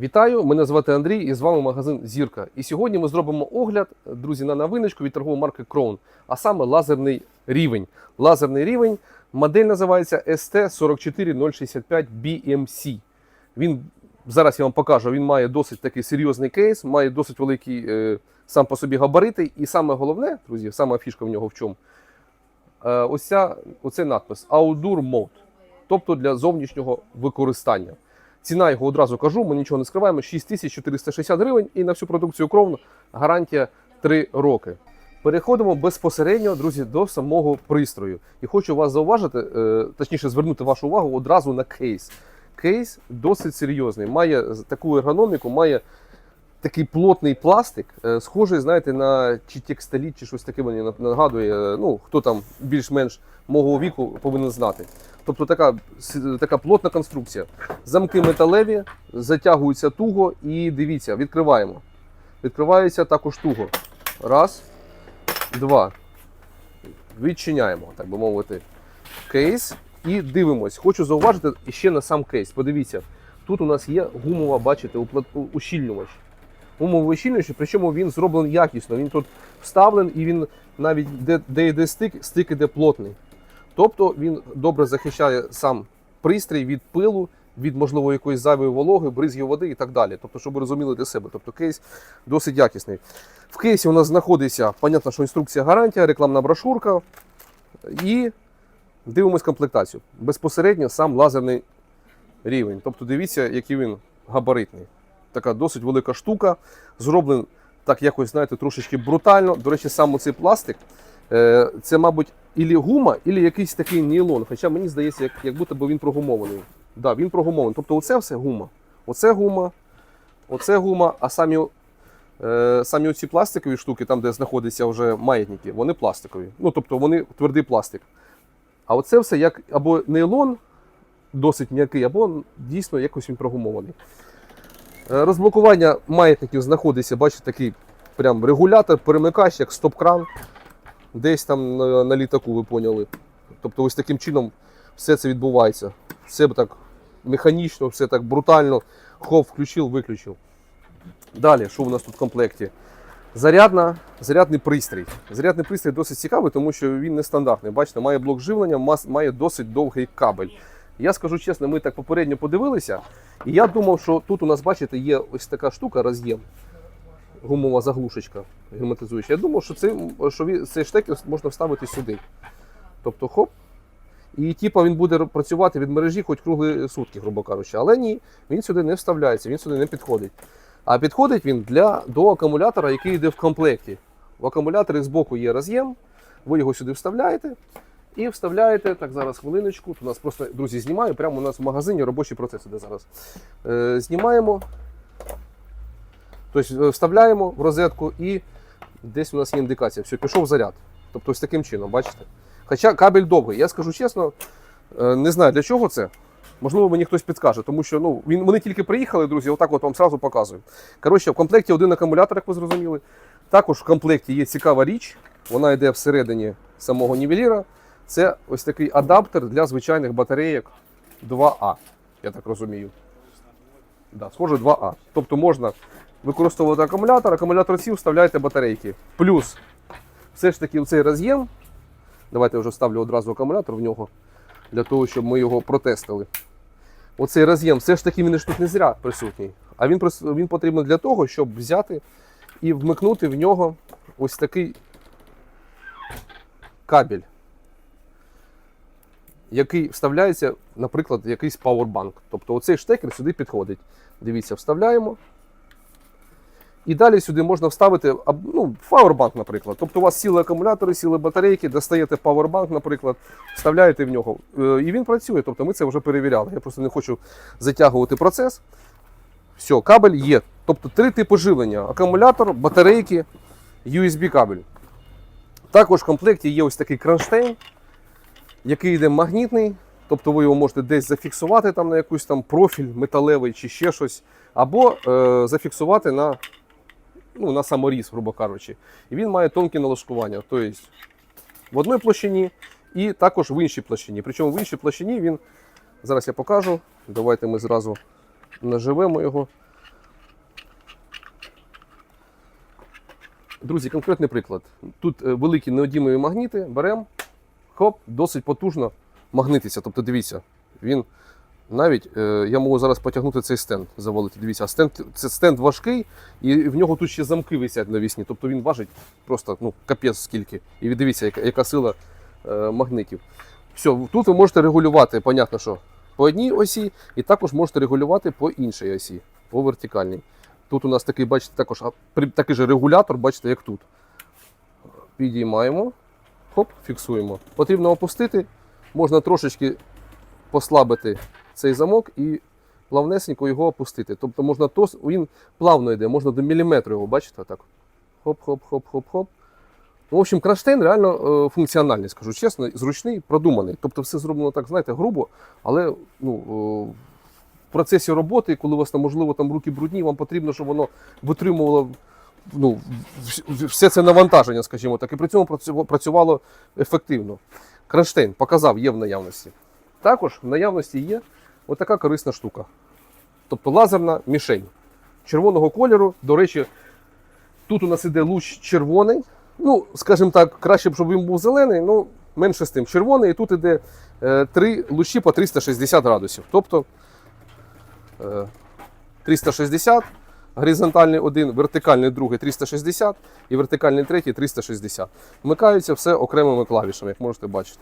Вітаю, мене звати Андрій і з вами магазин Зірка. І сьогодні ми зробимо огляд, друзі, на новиночку від торгової марки Crown, а саме лазерний рівень. Лазерний рівень, модель називається ST44065 BMC. Він зараз я вам покажу, він має досить такий серйозний кейс, має досить великий е, сам по собі габарити. І саме головне, друзі, сама фішка в нього в чому? Е, ось ця, оцей надпис Outdoor Mode, тобто для зовнішнього використання. Ціна його одразу кажу, ми нічого не скриваємо. 6460 гривень і на всю продукцію кровно гарантія 3 роки. Переходимо безпосередньо, друзі, до самого пристрою. І хочу вас зауважити, е, точніше, звернути вашу увагу одразу на кейс. Кейс досить серйозний. Має таку ергономіку, має такий плотний пластик, е, схожий, знаєте, на чи текстиліт, чи щось таке мені нагадує. е, Ну, хто там більш-менш мого віку повинен знати. Тобто така, така плотна конструкція. Замки металеві, затягуються туго і дивіться, відкриваємо. Відкривається також туго. Раз, два. Відчиняємо, так би мовити, кейс і дивимось. Хочу зауважити ще на сам кейс. Подивіться, тут у нас є гумова, бачите, ущільнювач. Гумовий причому він зроблений якісно. Він тут вставлений і він навіть де, де йде стик, стик іде плотний. Тобто він добре захищає сам пристрій від пилу, від можливо якоїсь зайвої вологи, бризги води і так далі. Тобто, щоб ви розуміли для себе. Тобто кейс досить якісний. В кейсі у нас знаходиться, понятно, що інструкція гарантія, рекламна брошурка і дивимось комплектацію. Безпосередньо сам лазерний рівень. Тобто дивіться, який він габаритний. Така досить велика штука. Зроблений так якось, знаєте, трошечки брутально. До речі, сам цей пластик. Е, Це, мабуть, ілі гума, ілі якийсь такий нейлон. Хоча мені здається, як, як будто би він прогумований. Да, він прогумований. Тобто оце все гума. Оце гума, оце гума, а самі, е, самі оці пластикові штуки, там, де знаходяться вже маятники, вони пластикові. Ну, тобто вони твердий пластик. А оце все як або нейлон досить м'який, або дійсно якось він прогумований. Е, Розблокування маятників знаходиться, бачите, такий прям регулятор, перемикач, як стоп-кран. Десь там на, на літаку, ви поняли. Тобто, ось таким чином все це відбувається. Все так механічно, все так брутально. Хоп, включив, виключив. Далі, що у нас тут в комплекті? Зарядна, зарядний пристрій. Зарядний пристрій досить цікавий, тому що він нестандартний. Бачите, має блок живлення, має досить довгий кабель. Я скажу чесно, ми так попередньо подивилися, і я думав, що тут у нас, бачите, є ось така штука, роз'єм, гумова заглушечка герметизуюча. Я думав, що, це, що цей штекер можна вставити сюди. Тобто, хоп. І типу, він буде працювати від мережі хоч круглі сутки, грубо кажучи. Але ні, він сюди не вставляється, він сюди не підходить. А підходить він для, до акумулятора, який йде в комплекті. В акумуляторі збоку є роз'єм, ви його сюди вставляєте і вставляєте. Так, зараз хвилиночку. У нас просто, друзі, знімаю. Прямо у нас в магазині робочий процес іде зараз. Е, знімаємо. Тобто е, вставляємо в розетку і десь у нас є індикація. Все, пішов заряд. Тобто ось таким чином, бачите? Хоча кабель довгий. Я скажу чесно, е, не знаю для чого це. Можливо, мені хтось підкаже, тому що ну, він, вони тільки приїхали, друзі, отак от вам сразу показую. Коротше, в комплекті один акумулятор, як ви зрозуміли. Також в комплекті є цікава річ, вона йде всередині самого нівеліра. Це ось такий адаптер для звичайних батарейок 2А, я так розумію. Да, схоже 2А. Тобто можна використовувати акумулятор, акумулятор сів, вставляєте батарейки. Плюс, все ж таки, цей роз'єм. Давайте я вже ставлю одразу акумулятор в нього, для того, щоб ми його протестили. Оцей роз'єм, все ж таки він тут не зря присутній. А він, він потрібен для того, щоб взяти і вмикнути в нього ось такий кабель, який вставляється, наприклад, якийсь пауербанк. Тобто оцей штекер сюди підходить. Дивіться, вставляємо. І далі сюди можна вставити ну, пауербанк, наприклад. Тобто у вас сіли акумулятори, сіли батарейки, достаєте пауербанк, наприклад, вставляєте в нього. Е, І він працює. Тобто ми це вже перевіряли. Я просто не хочу затягувати процес. Все, кабель є. Тобто три типи живлення: акумулятор, батарейки, USB кабель. Також в комплекті є ось такий кронштейн, який йде магнітний, тобто ви його можете десь зафіксувати там на якийсь там профіль металевий чи ще щось, або е, зафіксувати на ну, на саморіз, грубо кажучи. І він має тонкі налаштування. Тобто в одній площині і також в іншій площині. Причому в іншій площині він. Зараз я покажу. Давайте ми зразу наживемо його. Друзі, конкретний приклад. Тут е, великі неодімові магніти беремо хоп, досить потужно магнититься. Тобто, дивіться, він навіть е, я можу зараз потягнути цей стенд, завалити. Дивіться, а стенд це стенд важкий, і в нього тут ще замки висять навісні. Тобто він важить просто ну, капець скільки. І дивіться, яка, яка сила е, магнитів. Все, тут ви можете регулювати, понятно, що по одній осі, і також можете регулювати по іншій осі, по вертикальній. Тут у нас такий, бачите, також такий же регулятор, бачите, як тут. Підіймаємо, хоп, фіксуємо. Потрібно опустити, можна трошечки послабити цей замок і плавнесенько його опустити. Тобто можна тос, він плавно йде, можна до міліметру його, бачите, так. Хоп-хоп-хоп-хоп-хоп. Ну, в общем, кронштейн реально е, функціональний, скажу чесно, зручний, продуманий. Тобто все зроблено так, знаєте, грубо, але ну, е, в процесі роботи, коли у вас там, можливо, там руки брудні, вам потрібно, щоб воно витримувало ну, вс- вс- все це навантаження, скажімо так, і при цьому працювало ефективно. Кронштейн показав, є в наявності. Також в наявності є отака корисна штука. Тобто лазерна мішень червоного кольору. До речі, тут у нас іде луч червоний. Ну, скажімо так, краще б, щоб він був зелений, ну менше з тим. Червоний, і тут іде е, три лучі по 360 градусів. Тобто е, 360, горизонтальний один, вертикальний другий 360 і вертикальний третій 360. Вмикаються все окремими клавішами, як можете бачити.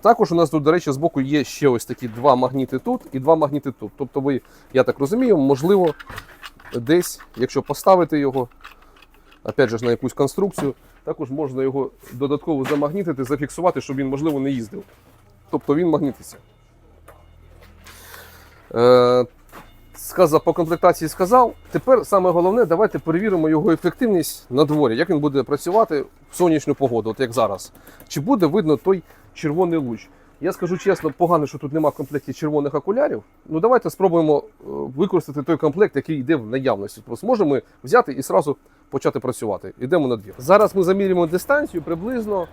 Також у нас тут, до речі, збоку є ще ось такі два магніти тут і два магніти тут. Тобто ви, я так розумію, можливо, десь, якщо поставити його, опять же на якусь конструкцію, також можна його додатково замагнітити, зафіксувати, щоб він, можливо, не їздив. Тобто він магнітиться. Сказав, по комплектації сказав. Тепер саме головне, давайте перевіримо його ефективність на дворі, як він буде працювати в сонячну погоду, от як зараз. Чи буде видно той червоний луч? Я скажу чесно, погано, що тут нема в комплекті червоних окулярів. Ну давайте спробуємо е, використати той комплект, який йде в наявності. Тобто зможемо взяти і одразу почати працювати. Йдемо на двір. Зараз ми замірюємо дистанцію приблизно.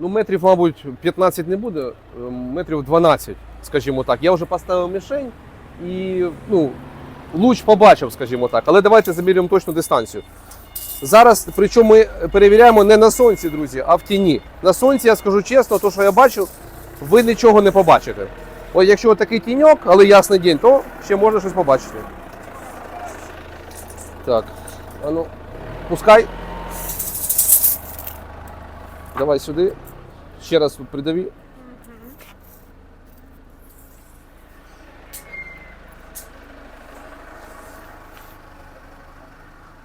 Ну, метрів, мабуть, 15 не буде, е, метрів 12, скажімо так. Я вже поставив мішень і ну, луч побачив, скажімо так. Але давайте замірюємо точну дистанцію. Зараз, причому ми перевіряємо не на сонці, друзі, а в тіні. На сонці, я скажу чесно, то, що я бачу, ви нічого не побачите. От якщо такий тіньок, але ясний день, то ще можна щось побачити. Так, а ну, пускай. Давай сюди. Ще раз тут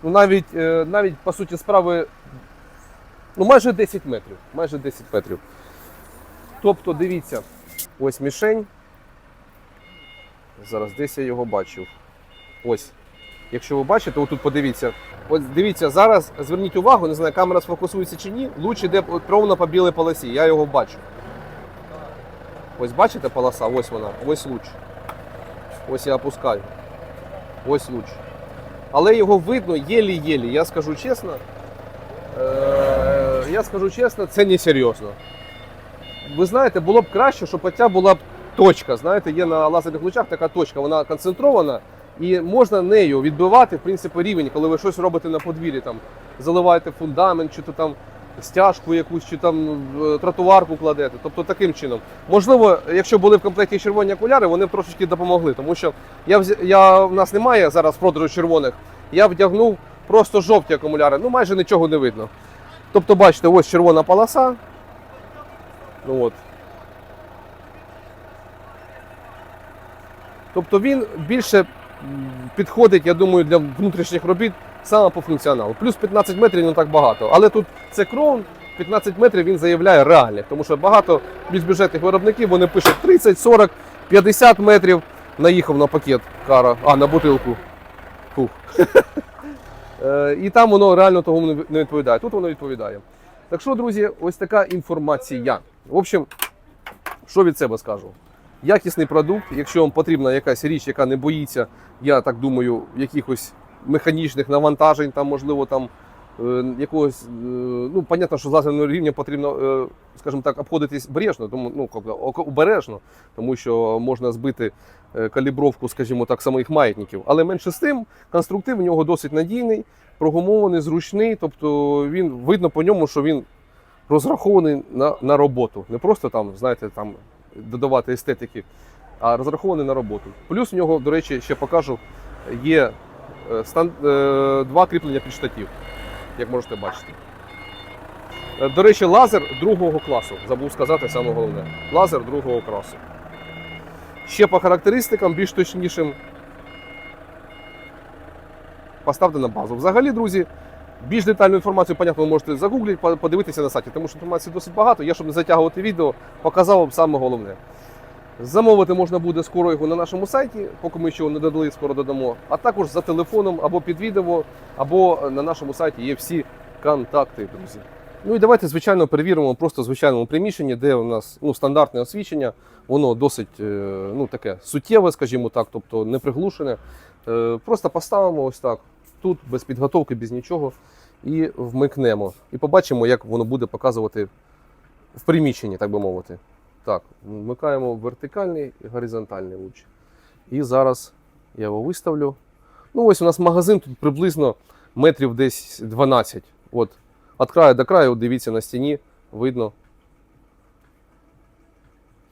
Ну, навіть, е, навіть по суті справи, ну майже 10 метрів. Майже 10 метрів. Тобто, дивіться, ось мішень. Зараз десь я його бачив. Ось. Якщо ви бачите, отут подивіться. Ось дивіться, зараз зверніть увагу, не знаю, камера сфокусується чи ні. Луч іде ровно по білій полосі, я його бачу. Ось бачите полоса? Ось вона, ось луч. Ось я опускаю. Ось луч. Але його видно єлі-єлі. Я скажу чесно. Е- я скажу чесно, це не серйозно. Ви знаєте, було б краще, щоб оця була б точка. Знаєте, є на лазерних лучах така точка, вона концентрована, і можна нею відбивати в принципі, рівень, коли ви щось робите на подвір'ї, там заливаєте фундамент, чи то там стяжку якусь, чи там е, тротуарку кладете. Тобто таким чином. Можливо, якщо були в комплекті червоні окуляри, вони б трошечки допомогли. Тому що я, я, в нас немає зараз продажу червоних, я вдягнув просто жовті акумуляри, ну майже нічого не видно. Тобто, бачите, ось червона полоса. Ну от. Тобто він більше підходить, я думаю, для внутрішніх робіт саме по функціоналу. Плюс 15 метрів не так багато. Але тут це крон, 15 метрів він заявляє реальних, тому що багато бюджетних виробників вони пишуть 30, 40, 50 метрів. Наїхав на пакет кара, а на бутилку. Фух. Е, І там воно реально того не відповідає. Тут воно відповідає. Так що, друзі, ось така інформація. В общем, що від себе скажу? Якісний продукт, якщо вам потрібна якась річ, яка не боїться, я так думаю, якихось механічних навантажень, там, можливо, там е, якогось, е, ну, понятно, що з лазерного рівня потрібно, е, скажімо так, обходитись бережно, тому, ну, обережно, тому що можна збити калібровку, скажімо так, самих маятників. Але менше з тим, конструктив у нього досить надійний, прогумований, зручний, тобто він видно по ньому, що він розрахований на, на роботу. Не просто там, знаєте, там додавати естетики, а розрахований на роботу. Плюс у нього, до речі, ще покажу, є два кріплення під штатів, як можете бачити. Е, До речі, лазер другого класу. Забув сказати саме головне. Лазер другого класу. Ще по характеристикам, більш точнішим. Поставте на базу. Взагалі, друзі, більш детальну інформацію, понятно, ви можете загуглити, подивитися на сайті, тому що інформації досить багато. Я, щоб не затягувати відео, показав вам саме головне. Замовити можна буде скоро його на нашому сайті, поки ми ще його не додали, скоро додамо. А також за телефоном або під відео, або на нашому сайті є всі контакти, друзі. Ну і давайте, звичайно, перевіримо просто в звичайному приміщенні, де у нас ну, стандартне освічення. Воно досить е, ну, таке суттєве, скажімо так, тобто не приглушене. Е, Просто поставимо ось так, тут, без підготовки, без нічого, і вмикнемо. І побачимо, як воно буде показувати в приміщенні, так би мовити. Так, вмикаємо вертикальний і горизонтальний луч. І зараз я його виставлю. Ну, ось у нас магазин тут приблизно метрів десь 12. От, від краю до краю, дивіться на стіні, видно.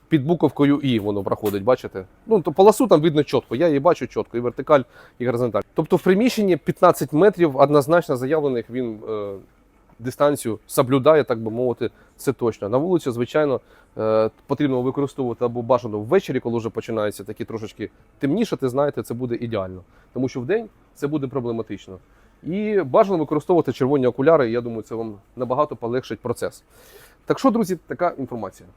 Під буковкою І воно проходить, бачите? Ну, то полосу там видно чітко, я її бачу чітко, і вертикаль, і горизонталь. Тобто в приміщенні 15 метрів однозначно заявлених він е, дистанцію соблюдає, так би мовити, це точно. На вулиці, звичайно, е, потрібно використовувати або бажано ввечері, коли вже починається такі трошечки темніше, ти знаєте, це буде ідеально. Тому що вдень це буде проблематично. І бажано використовувати червоні окуляри, я думаю, це вам набагато полегшить процес. Так що, друзі, така інформація.